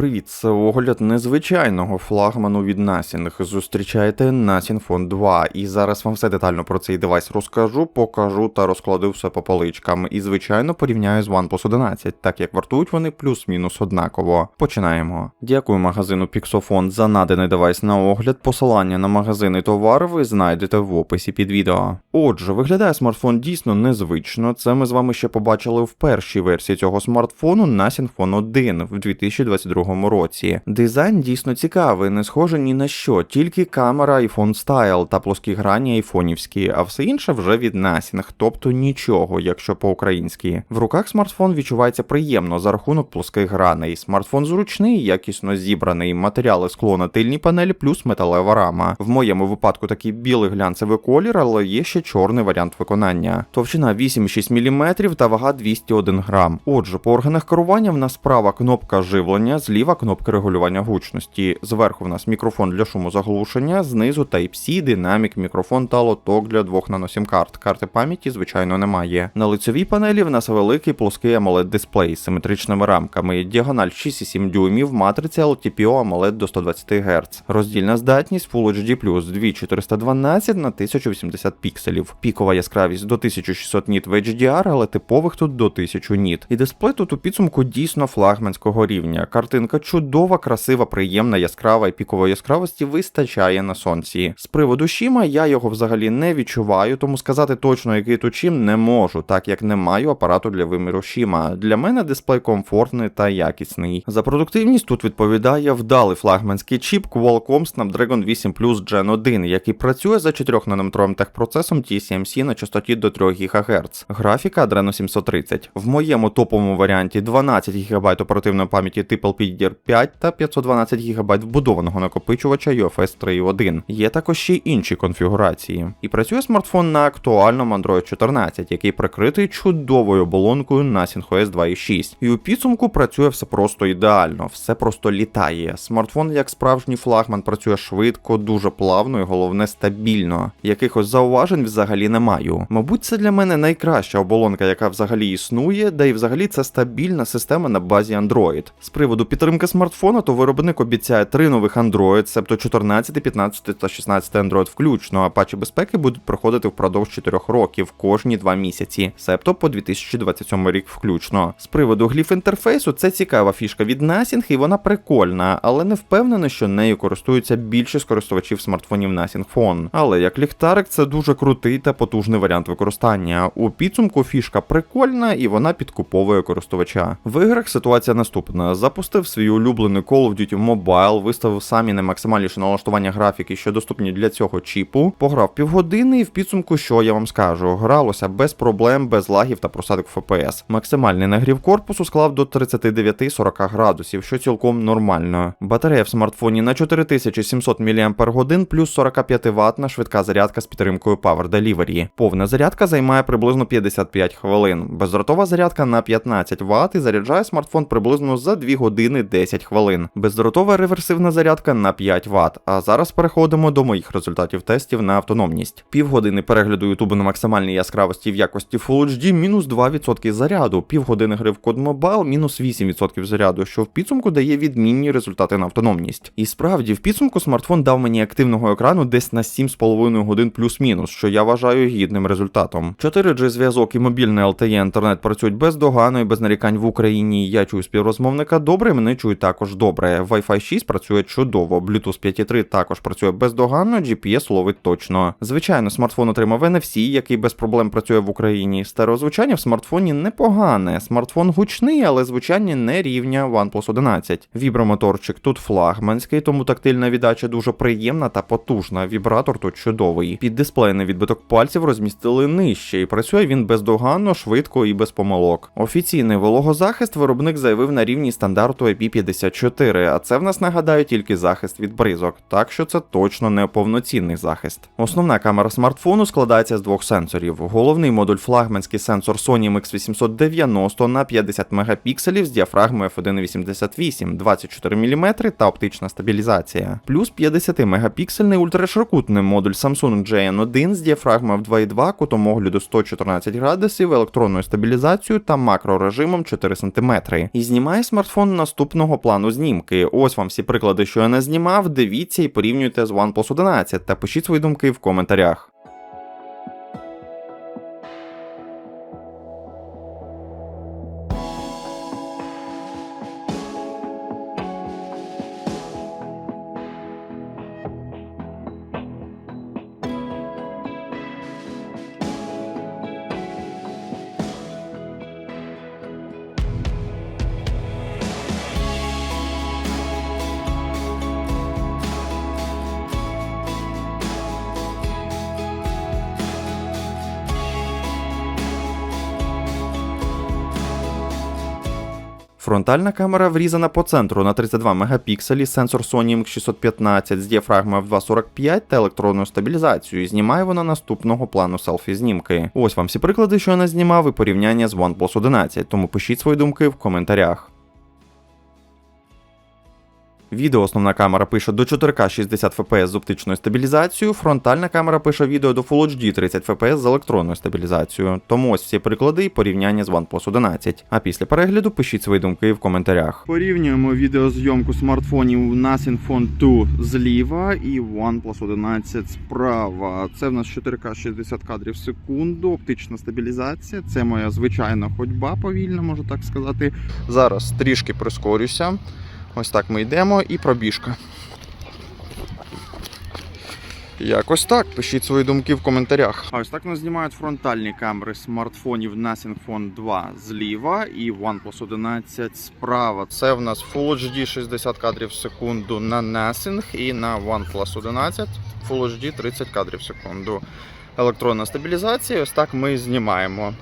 привіт! Це огляд незвичайного флагману від Nothing. Зустрічайте Nothing Phone 2. І зараз вам все детально про цей девайс розкажу, покажу та розкладу все по поличкам. І, звичайно, порівняю з OnePlus 11, так як вартують вони плюс-мінус однаково. Починаємо. Дякую магазину Pixofon за наданий девайс на огляд. Посилання на магазин і товар ви знайдете в описі під відео. Отже, виглядає смартфон дійсно незвично. Це ми з вами ще побачили в першій версії цього смартфону Nothing Phone 1 в 2022 році. Дизайн дійсно цікавий, не схожий ні на що, тільки камера iPhone Style та плоскі грані айфонівські, а все інше вже від Nothing, тобто нічого, якщо по-українськи. В руках смартфон відчувається приємно за рахунок плоских граней. Смартфон зручний, якісно зібраний, матеріали скло на тильній панелі плюс металева рама. В моєму випадку такий білий глянцевий колір, але є ще чорний варіант виконання. Товщина 8,6 мм та вага 201 грам. Отже, по органах керування в нас права кнопка живлення, зліва кнопка регулювання гучності. Зверху в нас мікрофон для шумозаглушення, знизу Type-C, динамік, мікрофон та лоток для двох наносім карт. Карти пам'яті, звичайно, немає. На лицевій панелі в нас великий плоский AMOLED дисплей з симетричними рамками, діагональ 6,7 дюймів, матриця LTPO AMOLED до 120 Гц. Роздільна здатність Full HD+, 2412 на 1080 пікселів. Пікова яскравість до 1600 ніт в HDR, але типових тут до 1000 ніт. І дисплей тут у підсумку дійсно флагманського рівня. Картинка чудова, красива, приємна, яскрава і пікової яскравості вистачає на сонці. З приводу Шіма я його взагалі не відчуваю, тому сказати точно, який тут чим не можу, так як не маю апарату для виміру Шіма. Для мене дисплей комфортний та якісний. За продуктивність тут відповідає вдалий флагманський чіп Qualcomm Snapdragon 8 Plus Gen 1, який працює за 4 нанометровим техпроцесом TSMC на частоті до 3 ГГц. Графіка Adreno 730. В моєму топовому варіанті 12 ГБ оперативної пам'яті типу LPDDR5 та 512 ГБ вбудованого накопичувача UFS 3.1. Є також ще й інші конфігурації. І працює смартфон на актуальному Android 14, який прикритий чудовою оболонкою Nothing OS 2.6. І у підсумку працює все просто ідеально, все просто літає. Смартфон, як справжній флагман, працює швидко, дуже плавно і головне стабільно. Якихось зауважень взагалі не маю. Мабуть, це для мене найкраща оболонка, яка взагалі існує, да і взагалі це стабільна система на базі Android. З приводу підтримки смартфона, то виробник обіцяє три нових Android, себто 14, 15 та 16 Android включно, а патчі безпеки будуть проходити впродовж 4 років кожні 2 місяці, себто по 2027 рік включно. З приводу гліф інтерфейсу, це цікава фішка від Nothing і вона прикольна, але не впевнена, що нею користуються більшість користувачів смартфонів Nothing Phone. Але як ліхтарик, це дуже крутий та потужний варіант використання. У підсумку фішка прикольна і вона підкуповує користувача. В іграх ситуація наступна: запустив свій улюблений Call of Duty Mobile, виставив самі наймаксимальніші налаштування графіки, що доступні для цього чіпу. Пограв півгодини, і в підсумку, що я вам скажу, гралося без проблем, без лагів та просадок FPS. Максимальний нагрів корпусу склав до 39-40 градусів, що цілком нормально. Батарея в смартфоні на 4700 мАч плюс 45 ватна швидка зарядка з підтримкою Power Delivery. Повна зарядка займає приблизно 55 хвилин. Бездротова зарядка на 15 Вт і заряджає смартфон приблизно за 2 години 10 хвилин. Бездротова реверсивна зарядка на 5 Вт. А зараз переходимо до моїх результатів тестів на автономність. Півгодини перегляду Ютубу на максимальній яскравості в якості Full HD мінус 2% заряду, півгодини гри в код Mobile мінус 8% заряду, що в підсумку дає відмінні результати на автономність. І справді, в підсумку смартфон дав мені активного екрану десь на 7,5 годин плюс-мінус, що я вважаю гідним результатом. 4G зв'язок і мобільний LTE інтернет працюють бездоганно і без нарікань в Україні. Я чую співрозмовника добре, мене чують також добре. Wi-Fi 6 працює чудово, Bluetooth 5.3 також працює бездоганно, GPS ловить точно. Звичайно, смартфон отримав NFC, який без проблем працює в Україні. Стереозвучання в смартфоні непогане. Смартфон гучний, але звучання не рівня OnePlus 11. Вібромоторчик тут флагманський, тому тактильна віддача дуже приємна та потужна. Вібратор тут чудовий. Під дисплейний відбиток пальців розмістили нижче, і працює він бездоганно, швидко і без помилок. Офіційний вологозахист виробник заявив на рівні стандарту IP54, а це в нас нагадаю тільки захист від бризок, так що це точно не повноцінний захист. Основна камера смартфону складається з двох сенсорів. Головний модуль флагманський сенсор Sony MX890 на 50 мегапікселів з діафрагмою f1.88, 24 мм та оптична стабілізація. Плюс 50 мегапіксельний ультраширокутний модуль Samsung JN1 з діафрагмою f2.2, кутом огляду 114 градусів, електронною стабілізацією та макрорежимом 4 см. І знімає смартфон наступним наступного плану знімки. Ось вам всі приклади, що я не знімав. Дивіться і порівнюйте з OnePlus 11 та пишіть свої думки в коментарях. Фронтальна камера врізана по центру на 32 мегапікселі, сенсор Sony MX615 з діафрагмою в 2.45 та електронною стабілізацією. Знімає вона наступного плану селфі знімки. Ось вам всі приклади, що я не знімав, і порівняння з OnePlus 11, тому пишіть свої думки в коментарях. Відео основна камера пише до 4К 60 FPS з оптичною стабілізацією, фронтальна камера пише відео до Full HD 30 FPS з електронною стабілізацією. Тому ось всі приклади і порівняння з OnePlus 11. А після перегляду пишіть свої думки в коментарях. Порівнюємо відеозйомку смартфонів Nothing Phone 2 зліва і OnePlus 11 справа. Це в нас 4К 60 кадрів в секунду, оптична стабілізація. Це моя звичайна ходьба повільна, можу так сказати. Зараз трішки прискорюся. Ось так ми йдемо і пробіжка. Якось так. Пишіть свої думки в коментарях. А ось так нас знімають фронтальні камери смартфонів Nothing Phone 2 зліва і OnePlus 11 справа. Це в нас Full HD 60 кадрів в секунду на Nothing і на OnePlus 11 Full HD 30 кадрів в секунду. Електронна стабілізація. Ось так ми знімаємо.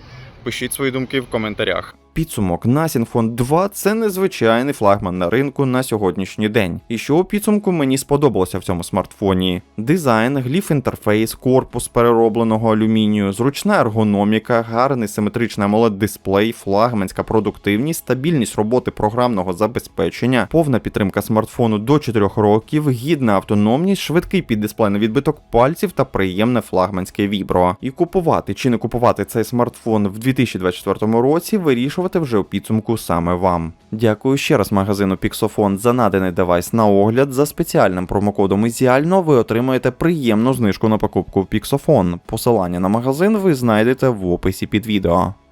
Пишіть свої думки в коментарях. Підсумок Phone 2 це незвичайний флагман на ринку на сьогоднішній день. І що у підсумку мені сподобалося в цьому смартфоні: дизайн, гліф інтерфейс, корпус переробленого алюмінію, зручна ергономіка, гарний симетричний amoled дисплей, флагманська продуктивність, стабільність роботи програмного забезпечення, повна підтримка смартфону до 4 років, гідна автономність, швидкий піддисплейний відбиток пальців та приємне флагманське вібро. І купувати чи не купувати цей смартфон в 2024 році вирішувати вже у підсумку саме вам. Дякую ще раз магазину Pixofon за наданий девайс на огляд. За спеціальним промокодом Ізіально ви отримаєте приємну знижку на покупку в Pixofon. Посилання на магазин ви знайдете в описі під відео.